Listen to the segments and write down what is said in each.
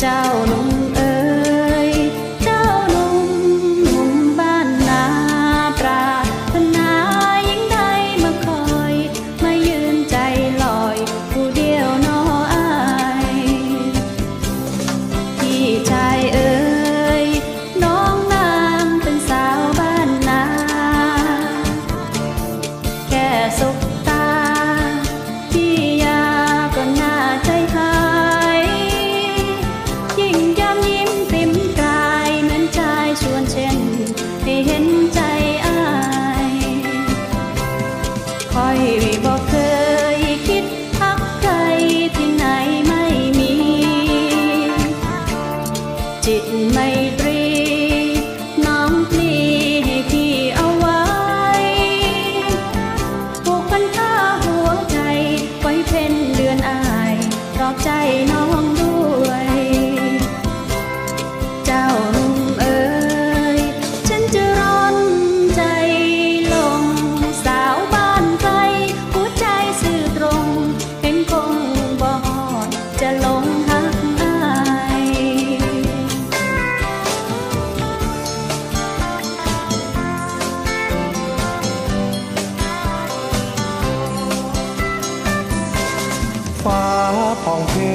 เจ้าหนุ่ม คอยบอกเคยคิดพักใครที่ไหนไม่มี จิตไม่ตรีน้อปลีที่เอาไว้ผูกพันผ้าหัวใจไว้เป็นเดือนอายรอบใจน้อง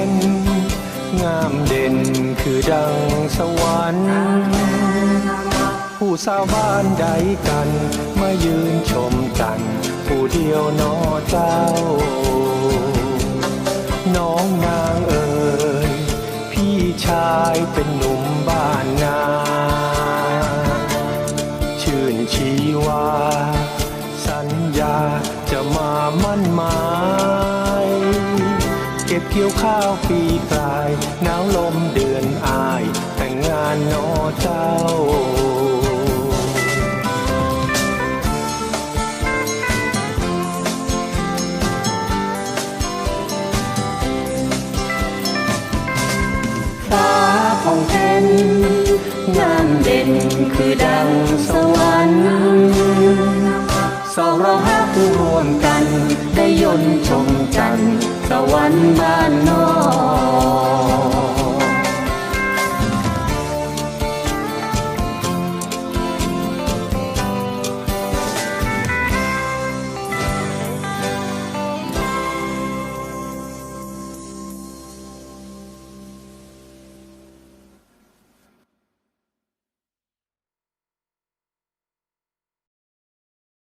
งเพ็ญงามเด่นคือดังสวรรค์ ผู้สาวบ้านใดกัน มายืนชมกัน ผู้เดียวนอเจ้า น้องนางเอ๋ยพี่ชายเป็นหนุ่มบ้านนาชื่นชีวา สัญญาจะมามั่นหมาย บเกี่ยวข้าวปีกลายหนาวลมเดือนอาย แต่งงานนอเจ้าฟ้าผ่องเพ็ญงามเด่นคือดังสวรรค์สองเราฮักรวมกันได้ยนชม สวรรค์บ้านนอก